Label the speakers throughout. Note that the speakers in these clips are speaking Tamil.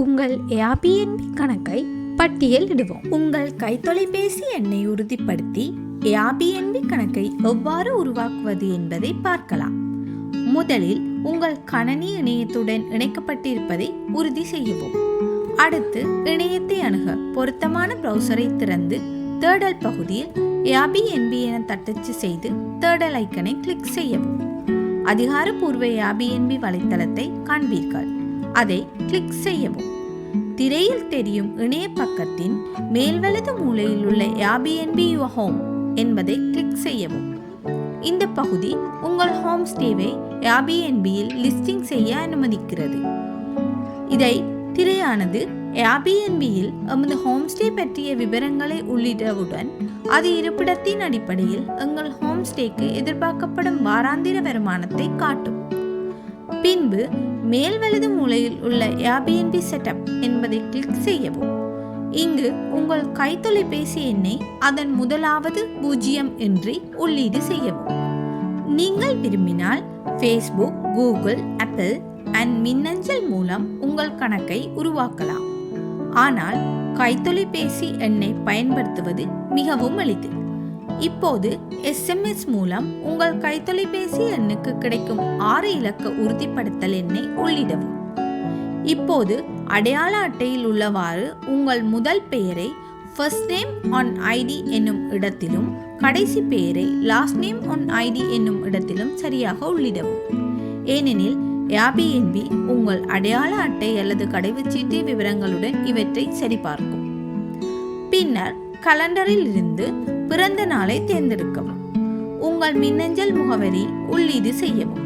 Speaker 1: உங்கள் ஏபிஎன்பி கணக்கை பட்டியலிடுவோம். உங்கள் கைத்தொலைபேசி எண்ணை உறுதிப்படுத்தி ஏபிஎன்பி கணக்கை எவ்வாறு உருவாக்குவது என்பதை பார்க்கலாம். முதலில் உங்கள் கணனி இணையத்துடன் இணைக்கப்பட்டிருப்பதை உறுதி செய்யவும். அடுத்து இணையத்தை அணுக பொருத்தமான ப்ரௌசரை திறந்து தேடல் பகுதியில் ஏபிஎன்பி என தட்டச்சு செய்து தேடல் ஐக்கனை கிளிக் செய்யவும். அதிகாரப்பூர்வ ஏபிஎன்பி வலைத்தளத்தை காண்பீர்கள். அதை கிளிக் செய்யவும். திரையில் தெரியும் இணைய பக்கத்தின் மேல் வலது மூலையில் உள்ள ஏபிஎன்பி யுவர் ஹோம் என்பதை கிளிக் செய்யவும். இந்த பகுதி உங்கள் ஹோம் ஸ்டேவை ஏபிஎன்பியில் லிஸ்டிங் செய்ய அனுமதிக்கிறது. இதை திரையானது ஏபிஎன்பியில் எமது ஹோம்ஸ்டே பற்றிய விவரங்களை உள்ளிட்டவுடன் அது இருப்பிடத்தின் அடிப்படையில் எங்கள் ஹோம்ஸ்டேக்கு எதிர்பார்க்கப்படும் வாராந்திர வருமானத்தை காட்டும். பின்பு மேல் வலது மூலையில் உள்ள ஏபிஎன்பி செட்டப் என்பதை கிளிக் செய்யவும். இங்கு உங்கள் கைத்தொலைபேசி எண்ணை அதன் முதலாவது பூஜ்ஜியம் என்று உள்ளீடு செய்யவும். நீங்கள் விரும்பினால் ஃபேஸ்புக் கூகுள் ஆப்பிள் அண்ட் மின்னஞ்சல் மூலம் உங்கள் கணக்கை உருவாக்கலாம். ஆனால் கைத்தொலைபேசி எண்ணை பயன்படுத்துவது மிகவும் எளிது. இப்போது எஸ்எம்எஸ் மூலம் உங்கள் கைத்தொலைபேசி எண்ணுக்கு கிடைக்கும் ஆறு இலக்க உறுதிப்படுத்தல் எண்ணை உள்ளிடவும். இப்போது அடையாள அட்டையில் உள்ளவாறு உங்கள் முதல் பெயரை ஃபர்ஸ்ட் நேம் ஆன் ஐடி என்னும் இடத்திலும் கடைசி பெயரை லாஸ்ட் நேம் ஆன் ஐடி என்னும் இடத்திலும் சரியாக உள்ளிடவும். ஏனெனில் ஏபிஎன்பி உங்கள் அடையாள அட்டை அல்லது கடைவுச்சீட்டு விவரங்களுடன் இவற்றை சரிபார்க்கும். பின்னர் கலண்டரில் இருந்து பிறந்த நாளை தேர்ந்தெடுக்கவும். உங்கள் மின்னஞ்சல் முகவரி உள்ளீடு செய்யவும்.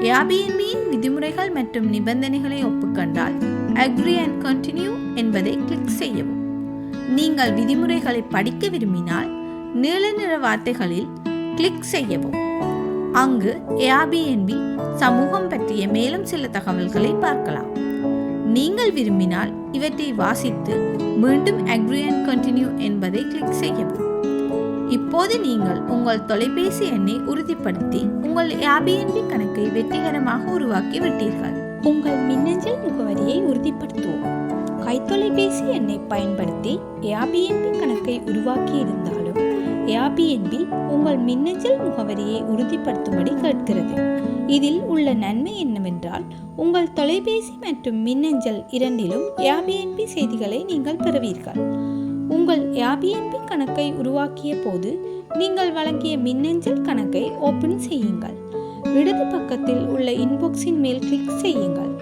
Speaker 1: ஏபிஎன்பியின் விதிமுறைகள் மற்றும் நிபந்தனைகளை ஒப்புக்கொண்டால் அக்ரி அண்ட் கண்டினியூ என்பதை கிளிக் செய்யவும். நீங்கள் விதிமுறைகளை படிக்க விரும்பினால் நீல நிற வார்த்தைகளில் கிளிக் செய்யவும். அங்கு ஏபிஎன்பி சமூகம் பற்றிய மேலும் சில தகவல்களை பார்க்கலாம். நீங்கள் விரும்பினால் இவற்றை வாசித்து மீண்டும் அக்ரி அண்ட் கண்டினியூ என்பதை கிளிக் செய்யவும். இப்போது நீங்கள் உங்கள் தொலைபேசி எண்ணை உறுதிப்படுத்தி உங்கள் ஏபிஎன்பி கணக்கை வெற்றிகரமாக உருவாக்கி விட்டீர்கள்.
Speaker 2: உங்கள் மின்னஞ்சல் முகவரியை உறுதிப்படுத்துவோம். கைத்தொலைபேசி எண்ணை பயன்படுத்தி ஏபிஎன்பி கணக்கை உருவாக்கி இருந்தாலும் ஏபிஎன்பி உங்கள் மின்னஞ்சல் முகவரியை உறுதிப்படுத்தும்படி கேட்கிறது. இதில் உள்ள நன்மை என்னவென்றால் உங்கள் தொலைபேசி மற்றும் மின்னஞ்சல் இரண்டிலும் ஏபிஎன்பி செய்திகளை நீங்கள் பெறுவீர்கள். உங்கள் ஏபிஎன்பி கணக்கை உருவாக்கிய போது நீங்கள் வழங்கிய மின்னஞ்சல் கணக்கை ஓபன் செய்யுங்கள். இடது பக்கத்தில் உள்ள இன்பாக்ஸின் மேல் கிளிக் செய்யுங்கள்.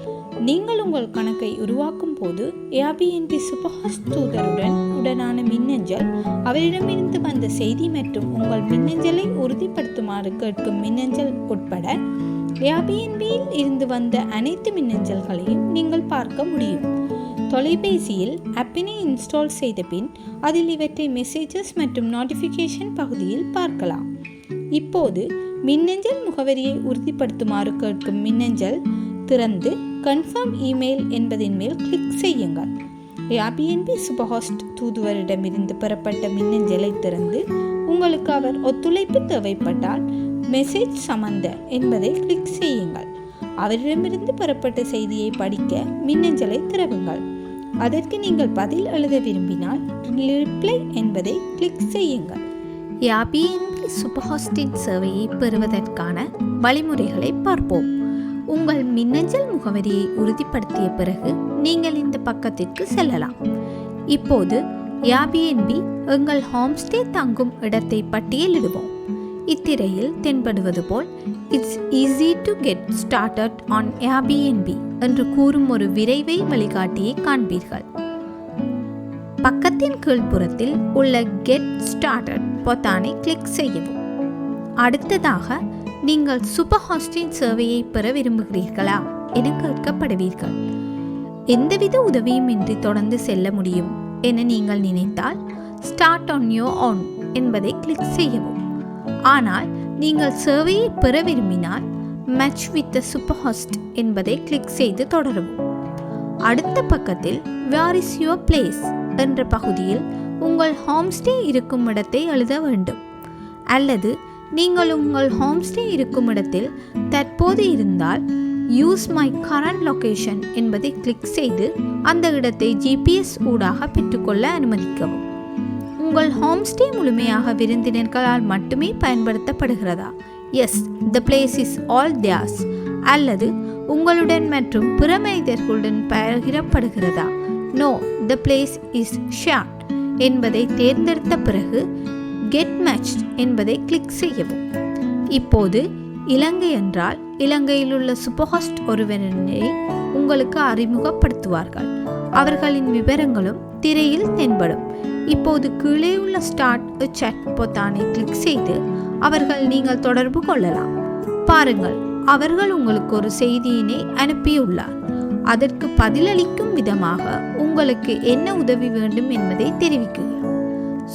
Speaker 2: நீங்கள் உங்கள் கணக்கை உருவாக்கும் போது ஏபிஎன்பி சுபஹாஸ் தூதருடன் உடனான மின்னஞ்சல் அவரிடமிருந்து வந்த செய்தி மற்றும் உங்கள் மின்னஞ்சலை உறுதிப்படுத்துமாறு கேட்கும் மின்னஞ்சல் உட்பட ஏபிஎன்பியில் இருந்து வந்த அனைத்து மின்னஞ்சல்களையும் நீங்கள் பார்க்க முடியும். தொலைபேசியில் ஆப்பினை இன்ஸ்டால் செய்த பின் அதில் இவற்றை மெசேஜஸ் மற்றும் நோட்டிஃபிகேஷன் பகுதியில் பார்க்கலாம். இப்போது மின்னஞ்சல் முகவரியை உறுதிப்படுத்துமாறு கேட்கும் மின்னஞ்சல் திறந்து கன்ஃபார்ம் இமெயில் என்பதின் மேல் கிளிக் செய்யுங்கள். ஏபிஎன்பி சூப்பர்ஹாஸ்ட் தூதுவரிடமிருந்து பெறப்பட்ட மின்னஞ்சலை திறந்து உங்களுக்கு அவர் ஒத்துழைப்பு தேவைப்பட்டால் மெசேஜ் சமந்த என்பதை கிளிக் செய்யுங்கள். அவரிடமிருந்து பெறப்பட்ட செய்தியை படிக்க மின்னஞ்சலை திறவுங்கள். அதற்கு நீங்கள் பதில் எழுத விரும்பினால் ரிப்ளை என்பதை கிளிக் செய்யுங்கள்.
Speaker 1: யாபிஎன்பி சுபஹாஸ்டின் சேவையை பெறுவதற்கான வழிமுறைகளை பார்ப்போம். உங்கள் மின்னஞ்சல் முகவரியை உறுதிப்படுத்திய பிறகு நீங்கள் இந்த பக்கத்திற்கு செல்லலாம். இப்போது யாபிஎன்பி எங்கள் ஹோம்ஸ்டே தங்கும் இடத்தை பட்டியலிடுவோம். இத்திரையில் தென்படுவது போல் it's easy to get started on Airbnb என்று கூறும் ஒரு விரைவை வழிகாட்டியை காண்பீர்கள். பக்கத்தின் கீழ்ப்புறத்தில் உள்ள கெட் ஸ்டார்டட் பொத்தானை கிளிக் செய்யவும். அடுத்ததாக நீங்கள் சூப்பர் ஹாஸ்டின் சேவையை பெற விரும்புகிறீர்களா என கேட்கப்படுவீர்கள். எந்தவித உதவியும் இன்றி தொடர்ந்து செல்ல முடியும் என நீங்கள் நினைத்தால் ஸ்டார்ட் ஆன் யோ ஆன் என்பதை கிளிக் செய்யவும். ஆனால் நீங்கள் சேவையை பெற விரும்பினால் match with the super host என்பதை கிளிக் செய்து தொடரவும். அடுத்த பக்கத்தில் வேர் இஸ் யுவர் பிளேஸ் என்ற பகுதியில் உங்கள் ஹோம்ஸ்டே இருக்கும் இடத்தை எழுத வேண்டும். அல்லது நீங்கள் உங்கள் ஹோம்ஸ்டே இருக்கும் இடத்தில் தற்போது இருந்தால் யூஸ் மை கரண்ட் லொக்கேஷன் என்பதை கிளிக் செய்து அந்த இடத்தை ஜிபிஎஸ் ஊடாக பெற்றுக்கொள்ள அனுமதிக்கவும். உங்கள் ஹோம்ஸ்டே முழுமையாக விருந்தினர்களால் மட்டுமே பயன்படுத்தப்படுகிறதா? Yes the place is all theirs அல்லது உங்களுடன் மற்றும் பிற மனிதர்களுடன் பகிரப்படுகிறதா? No the place is shared என்பதை தேர்ந்தெடுத்த பிறகு கெட் மேட்ச் என்பதை கிளிக் செய்யவும். இப்போது இலங்கை என்றால் இலங்கையில் உள்ள சூப்பர்ஹாஸ்ட் ஒருவரை உங்களுக்கு அறிமுகப்படுத்துவார்கள். அவர்களின் விவரங்களும் திரையில் தென்படும். இப்போது கீழே உள்ள ஸ்டார்ட் chat பொத்தானை கிளிக் செய்து அவர்கள் நீங்கள் தொடர்பு கொள்ளலாம். பாருங்கள் அவர்கள் உங்களுக்கு ஒரு செய்தியினை அனுப்பியுள்ளார். அதற்கு பதிலளிக்கும் விதமாக உங்களுக்கு என்ன உதவி வேண்டும் என்பதை தெரிவிக்குங்கள்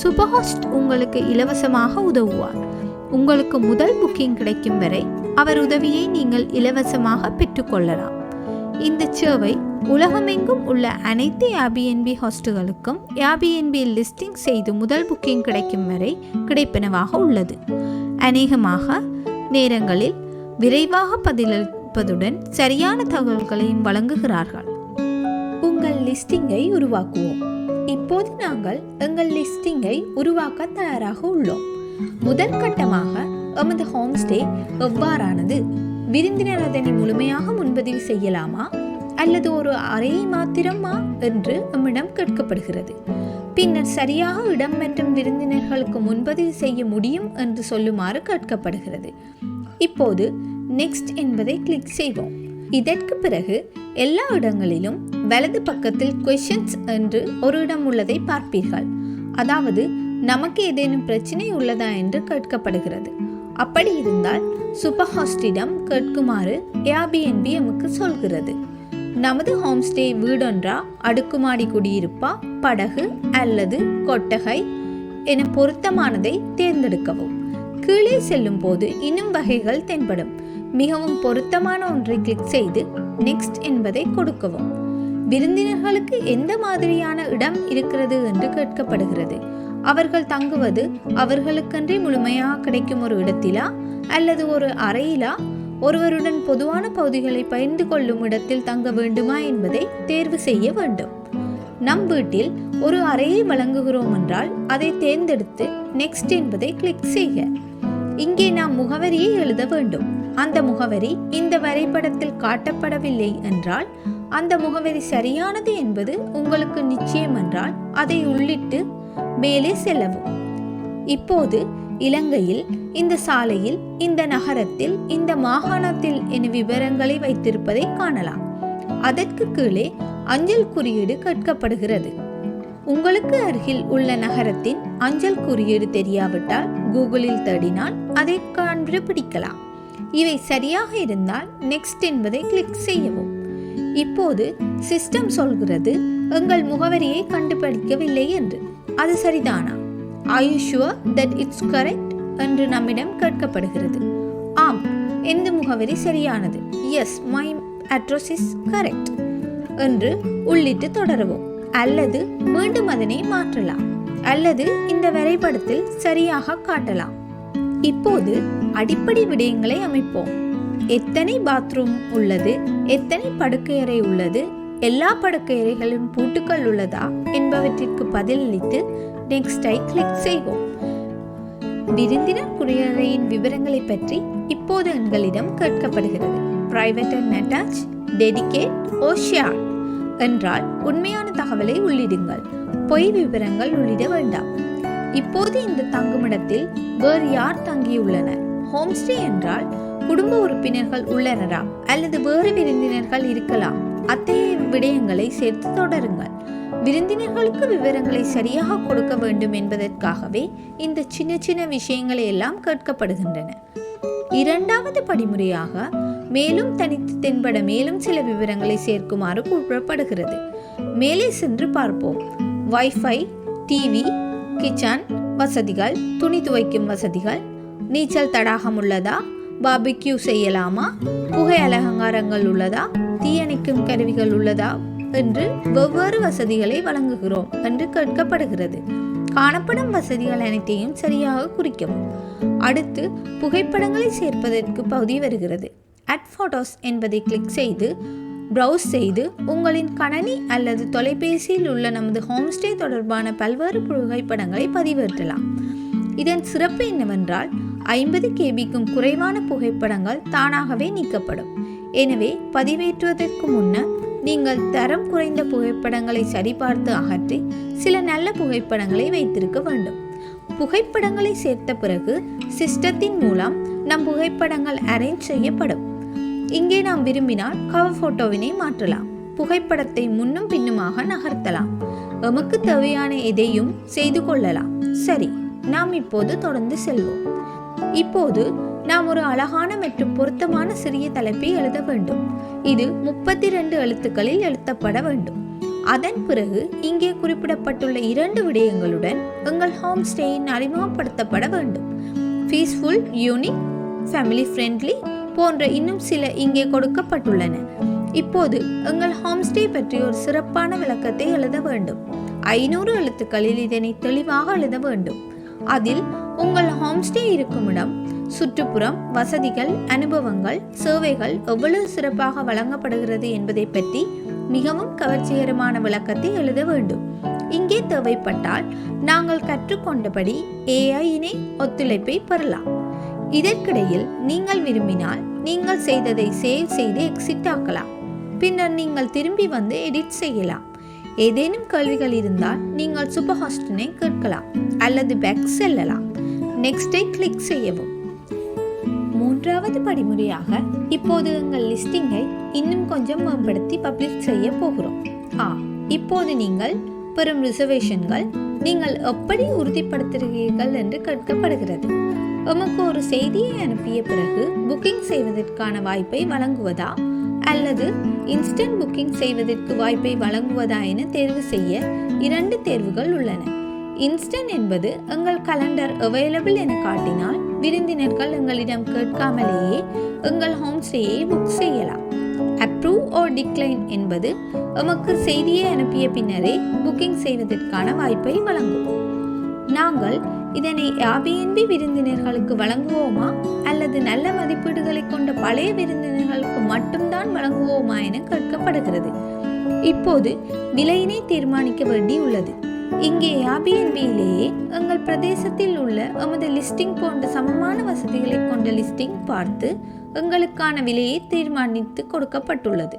Speaker 1: சூப்பர்ஹாஸ்ட் உங்களுக்கு இலவசமாக உதவுவார். உங்களுக்கு முதல் புக்கிங் கிடைக்கும் வரை அவர் உதவியை நீங்கள் இலவசமாக பெற்றுக்கொள்ளலாம் இந்த சேவை உலகமெங்கும் உள்ள அனைத்து ஏபிஎன்பி ஹாஸ்டுகளுக்கும் ஏபிஎன்பி லிஸ்டிங் செய்து முதல் புக்கிங் கிடைக்கும் வரை கிடைப்பனவாக உள்ளது. அநேகமாக நேரங்களில் விரைவாக பதிலளிப்பதுடன் சரியான தகவல்களையும் வழங்குகிறார்கள். உங்கள் லிஸ்டிங்கை உருவாக்குவோம். இப்போது நாங்கள் எங்கள் லிஸ்டிங்கை உருவாக்க தயாராக உள்ளோம். முதல் கட்டமாக எமது ஹோம்ஸ்டே எவ்வாறானது? விருந்தினர் அதனை முழுமையாக முன்பதிவு செய்யலாமா? அல்லது ஒரு அறையை மாத்திரமா? என்று நம்மிடம் கேட்கப்படுகிறது. பின்னர் சரியாக இடம் மற்றும் விருந்தினர்களுக்கு முன்பதிவு செய்ய முடியும் என்று சொல்லுமாறு கேட்கப்படுகிறது. இப்போது நெக்ஸ்ட் என்பதை கிளிக் செய்வோம். இதற்கு பிறகு எல்லா இடங்களிலும் வலது பக்கத்தில் கொஷின்ஸ் என்று ஒரு இடம் உள்ளதை பார்ப்பீர்கள். அதாவது நமக்கு ஏதேனும் பிரச்சனை உள்ளதா என்று கேட்கப்படுகிறது. அப்படி இருந்தால் சூப்பர்ஹாஸ்டிடம் கேட்குமாறு ஏபிஎன்பி எமக்கு சொல்கிறது. நமது ஹோம்ஸ்டே வீடொன்றா அடுக்குமாடி குடியிருப்பா படகு அல்லது கொட்டகை என பொருத்தமானதை தேர்ந்தெடுக்கவும். கீழே செல்லும் போது இன்னும் வகைகள் தென்படும். மிகவும் பொருத்தமான ஒன்றை கிளிக் செய்து நெக்ஸ்ட் என்பதை கொடுக்கவும். விருந்தினர்களுக்கு எந்த மாதிரியான இடம் இருக்கிறது என்று கேட்கப்படுகிறது. அவர்கள் தங்குவது அவர்களுக்கன்றி முழுமையாக கிடைக்கும் ஒரு இடத்திலா? அல்லது ஒரு அறையிலா? ஒருவருடன் பொதுவான பகுதிகளை பகிர்ந்து கொள்ளும் இடத்தில் தங்க வேண்டுமா என்பதை தேர்வு செய்ய வேண்டும். நம் வீட்டில் ஒரு அறையை வழங்குகிறோம் என்றால் அதை தேர்ந்தெடுத்து நெக்ஸ்ட் என்பதை கிளிக் செய்க. இங்கே நாம் முகவரியை எழுத வேண்டும். அந்த முகவரி இந்த வரைபடத்தில் காட்டப்படவில்லை என்றால் அந்த முகவரி சரியானது என்பது உங்களுக்கு நிச்சயம் என்றால் அதை உள்ளிட்டு மேலே செல்லவும். இப்போது இலங்கையில் இந்த சாலையில் இந்த நகரத்தில் இந்த மாகாணத்தில் என விவரங்களை வைத்திருப்பதை காணலாம். அதற்கு கீழே அஞ்சல் குறியீடு கேட்கப்படுகிறது உங்களுக்கு அருகில் உள்ள நகரத்தின் அஞ்சல் குறியீடு தெரியாவிட்டால் கூகுளில் தேடினால் அதை கண்டுபிடிக்கலாம். இவை சரியாக இருந்தால் நெக்ஸ்ட் என்பதை கிளிக் செய்யவும். இப்போது சிஸ்டம் சொல்கிறது எங்கள் முகவரியை கண்டுபிடிக்கவில்லை என்று. அது சரிதானா? Are you sure that it's correct என்று நம்மிடம் கேட்கப்படுகிறது. ஆம் எந்த முகவரி சரியானது? Yes my address is correct என்று உள்ளிட்டு தொடரவும். அல்லது மீண்டும் அதனை மாற்றலாம். அல்லது இந்த வரைபடத்தில் சரியாக காட்டலாம். இப்போது அடிப்படை விடயங்களை அமைப்போம். எத்தனை பாத்ரூம் உள்ளது? எத்தனை படுக்கையறை உள்ளது? எல்லா படுக்கையறைகளிலும் பூட்டுக்கள் உள்ளதா என்பவற்றிற்கு பதிலளித்து நெக்ஸ்டை கிளிக் செய்வோம். விருந்தினர் குடியறையின் விவரங்களை பற்றி இப்போது எங்களிடம் கேட்கப்படுகிறது. Private and attached dedicate or share என்றால் உண்மையான தகவலை உள்ளிடுங்கள். பொய் விவரங்கள் உள்ளிட வேண்டாம். இப்போது இந்த தங்குமிடத்தில் வேறு யார் தங்கியுள்ளனர்? ஹோம்ஸ்டே என்றால் குடும்ப உறுப்பினர்கள் உள்ளனரா அல்லது வேறு விருந்தினர்கள் இருக்கலாம்? அத்தகைய விடயங்களை சேர்த்து தொடருங்கள். விருந்தினர்களுக்கு விவரங்களை சரியாக கொடுக்க வேண்டும் என்பதற்காகவே இந்த சின்ன சின்ன விஷயங்களை எல்லாம் கேட்கப்படுகின்றன. இரண்டாவது படிமுறையாக மேலும் தனித்து தென்பட மேலும் சில விவரங்களை சேர்க்குமாறு கூறப்படுகிறது. மேலே சென்று பார்ப்போம். வைஃபை டிவி கிச்சன் வசதிகள் துணி துவைக்கும் வசதிகள் நீச்சல் தடாகம் உள்ளதா பாபிக்யூ செய்யலாமா புகை அலங்காரங்கள் உள்ளதா தீயணைக்கும் கருவிகள் உள்ளதா என்று வெவ்வேறு வசதிகளை வழங்குகிறோம் என்று கேட்கப்படுகிறது. காணப்படும் வசதிகள் அனைத்தையும் சரியாக குறிக்கவும். அடுத்து புகைப்படங்களை சேர்ப்பதற்கு பகுதி வருகிறது. அட் ஃபோட்டோஸ் என்பதை கிளிக் செய்து ப்ரௌஸ் செய்து உங்களின் கணனி அல்லது தொலைபேசியில் உள்ள நமது ஹோம்ஸ்டே தொடர்பான பல்வேறு புகைப்படங்களை பதிவேற்றலாம். இதன் சிறப்பு என்னவென்றால் ஐம்பது கேபிக்கும் குறைவான புகைப்படங்கள் தானாகவே நீக்கப்படும். எனவே பதிவேற்றுவதற்கு முன்னர் நீங்கள் தரம் குறைந்த புகைப்படங்களை சரிபார்த்து அகற்றி சில நல்ல புகைப்படங்களை வைத்திருக்க வேண்டும். புகைப்படங்களை சேர்த்த பிறகு சிஸ்டத்தின் மூலம் நம் புகைப்படங்கள் அரேஞ்ச் செய்யப்படும். இங்கே நாம் விரும்பினால் கவர் போட்டோவினை மாற்றலாம். புகைப்படத்தை முன்னும் பின்னுமாக நகர்த்தலாம். எமக்கு தேவையான எதையும் செய்து கொள்ளலாம். சரி நாம் இப்போது தொடர்ந்து செல்வோம். இப்போது நாம் ஒரு அழகான மற்றும் பொருத்தமான சிறிய தலைப்பை எழுத வேண்டும். இது முப்பத்தி ரெண்டு எழுத்துக்களில் எழுத்தப்பட வேண்டும். அதன் பிறகு இங்கே குறிப்பிடப்பட்டுள்ள இரண்டு விடயங்களுடன் எங்கள் ஹோம் ஸ்டேயின் அறிமுகப்படுத்தப்பட வேண்டும். பீஸ்ஃபுல் யூனிக் ஃபேமிலி ஃப்ரெண்ட்லி போன்ற இன்னும் சில இங்கே கொடுக்கப்பட்டுள்ளன. இப்போது எங்கள் ஹோம்ஸ்டே பற்றி ஒரு சிறப்பான விளக்கத்தை எழுத வேண்டும். ஐநூறு எழுத்துக்களில் இதனை தெளிவாக எழுத வேண்டும். அதில் உங்கள் ஹோம்ஸ்டே இருக்கும் இடம் சுற்றுப்புறம் வசதிகள் அனுபவங்கள் சேவைகள் எவ்வளவு சிறப்பாக வழங்கப்படுகிறது என்பதை பற்றி மிகவும் கவர்ச்சிகரமான விளக்கத்தை எழுத வேண்டும். இங்கே தேவைப்பட்டால் நாங்கள் கற்றுக்கொண்டபடி ஏஐயினை ஒத்துழைப்பை பெறலாம். இதற்கிடையில் நீங்கள் விரும்பினால் நீங்கள் செய்ததை சேவ் செய்து எக்ஸிட் ஆக்கலாம். பின்னர் நீங்கள் திரும்பி வந்து எடிட் செய்யலாம். ஏதேனும் கேள்விகள் இருந்தால் நீங்கள் சூப்பர் ஹாஸ்டனை கேட்கலாம் அல்லது பேக் செல்லலாம். நெக்ஸ்டை கிளிக் செய்யவும். மூன்றாவது படிமுறையாக இப்போது எங்கள் லிஸ்டிங்கை இன்னும் கொஞ்சம் மேம்படுத்தி பப்ளிஷ் செய்ய போகிறோம். ஆ இப்போது நீங்கள் பெறும் ரிசர்வேஷன்கள் நீங்கள் எப்படி உறுதிப்படுத்துகிறீர்கள் என்று கேட்கப்படுகிறது. உமக்கு ஒரு செய்தியை அனுப்பிய பிறகு புக்கிங் செய்வதற்கான வாய்ப்பை வழங்குவதா? அல்லது இன்ஸ்டன்ட் புக்கிங் செய்வதற்கு வாய்ப்பை வழங்குவதா என தேர்வு செய்ய இரண்டு தேர்வுகள் உள்ளன. இன்ஸ்டன்ட் என்பது எங்கள் கலண்டர் அவைலபிள் என காட்டினால் விருந்தினர்கள் எங்களிடம் கேட்காமலேயே எங்கள் ஹோம் ஸ்டேயை புக் செய்யலாம். அப்ரூவ் ஓர் டிக்ளைன் என்பது எமக்கு செய்தியை அனுப்பிய பின்னரே புக்கிங் செய்வதற்கான வாய்ப்பை வழங்கும். நாங்கள் இதனை ஏபிஎன்பி விருந்தினர்களுக்கு வழங்குவோமா அல்லது நல்ல மதிப்பீடுகளை கொண்ட பழைய விருந்தினர்களுக்கு மட்டும்தான் வழங்குவோமா என கேட்கப்படுகிறது. இப்போது விலையினை தீர்மானிக்க வேண்டி உள்ளது இங்கே ஏபிஎன்பியிலேயே எங்கள் பிரதேசத்தில் உள்ள எமது லிஸ்டிங் போன்ற சமமான வசதிகளை கொண்ட லிஸ்டிங் பார்த்து எங்களுக்கான விலையை தீர்மானித்து கொடுக்கப்பட்டுள்ளது.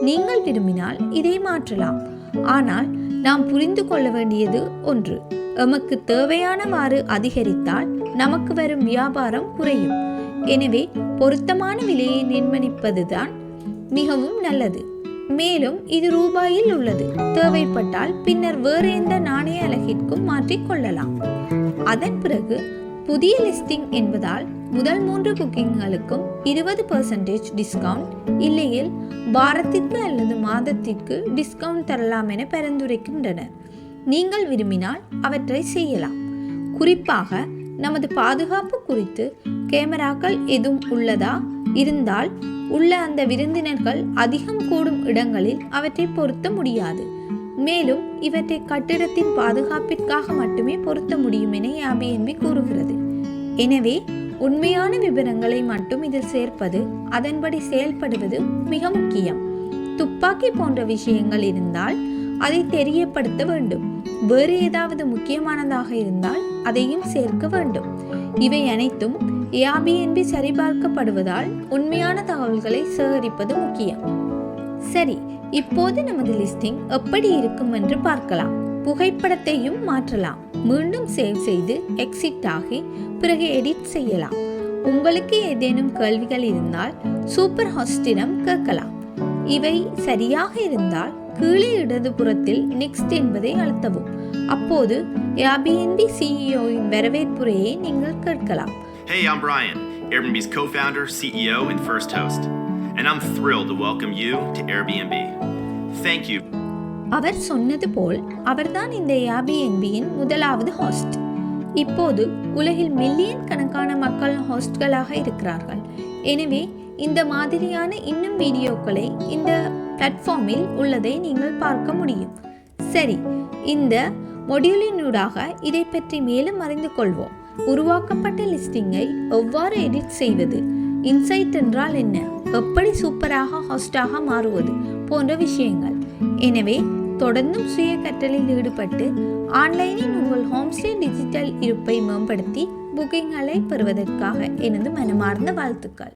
Speaker 1: நீங்கள் விரும்பினால் இதை மாற்றலாம். ஆனால் நாம் புரிந்து கொள்ள வேண்டியது ஒன்று. எமக்கு தேவையானவாறு அதிகரித்தால் நமக்கு வரும் வியாபாரம் குறையும். எனவே பொருத்தமான விலையை நிர்ணயிப்பதுதான் மிகவும் நல்லது. மேலும் இது ரூபாயில் உள்ளது. தேவைப்பட்டால் பின்னர் வேறு எந்த நாணய அலகிற்கும் மாற்றிக்கொள்ளலாம் அதன் பிறகு புதிய லிஸ்டிங் என்பதால் முதல் மூன்று புக்கிங்களுக்கும் இருபது பர்சன்டேஜ் டிஸ்கவுண்ட் இல்லையில் வாரத்திற்கு அல்லது மாதத்திற்கு டிஸ்கவுண்ட் தரலாம் என பரிந்துரைக்கின்றனர் நீங்கள் விரும்பினால் அவற்றை செய்யலாம். குறிப்பாக நமது பாதுகாப்பு குறித்து கேமராக்கள் எதுவும் உள்ளதா? இருந்தால் உள்ள அந்த விருந்தினர்கள் அதிகம் கூடும் இடங்களில் அவற்றை பொருத்த முடியாது. மேலும் இவற்றை கட்டிடத்தின் பாதுகாப்பிற்காக மட்டுமே பொருத்த முடியும் என ஏபிஎன்பி கூறுகிறது. எனவே உண்மையான விவரங்களை மட்டும் இதில் சேர்ப்பது அதன்படி செயல்படுவது மிக முக்கியம். துப்பாக்கி போன்ற விஷயங்கள் இருந்தால் அதை தெரியப்படுத்த வேண்டும். வேறு ஏதாவது முக்கியமானதாக இருந்தால் அதையும் சேர்க்க வேண்டும். இவை அனைத்தும் ஏபிஎன்பி சரிபார்க்கப்படுவதால் உண்மையான தகவல்களை சேகரிப்பது முக்கியம். சரி இப்போது நமது லிஸ்டிங் எப்படி இருக்கும் என்று பார்க்கலாம். புகைப்படத்தையும் மாற்றலாம். மீண்டும் சேவ் செய்து எக்ஸிட் ஆகி பிறகு எடிட் செய்யலாம். உங்களுக்கு ஏதேனும் கேள்விகள் இருந்தால் சூப்பர் ஹாஸ்டிடம் கேட்கலாம். இவை சரியாக இருந்தால் கீழே இடதுபுறத்தில் நெக்ஸ்ட் என்பதை அழுத்தவும். அப்போது ஏபிஎன்பி சிஇஓவின் வரவேற்புரையை நீங்கள் கேட்கலாம்.
Speaker 3: Hey, I'm Brian, Airbnb's co founder, CEO, and first host. And I'm thrilled to welcome you to Airbnb. Thank you.
Speaker 1: அவர் சொன்னது போல் அவர்தான் இந்த ஏபிஎன்பியின் முதலாவது ஹாஸ்ட் இப்போது உலகில் மில்லியன் கணக்கான மக்கள் ஹாஸ்ட்களாக இருக்கிறார்கள். எனவே இந்த மாதிரியான இன்னும் வீடியோக்களை இந்த பிளாட்ஃபார்மில் உள்ளதை நீங்கள் பார்க்க முடியும். சரி இந்த மொடியூலினூடாக இதை பற்றி மேலும் அறிந்து கொள்வோம். உருவாக்கப்பட்ட லிஸ்டிங்கை எவ்வாறு எடிட் செய்வது? இன்சைட் என்றால் என்ன? எப்படி சூப்பராக ஹாஸ்டாக மாறுவது போன்ற விஷயங்கள். எனவே தொடர்ந்தும் சுய கற்றலில் ஈடுபட்டு ஆன்லைனில் உங்கள் ஹோம்ஸ்டே டிஜிட்டல் இருப்பை மேம்படுத்தி புக்கிங்களை பெறுவதற்காக எனது மனமார்ந்த வாழ்த்துக்கள்.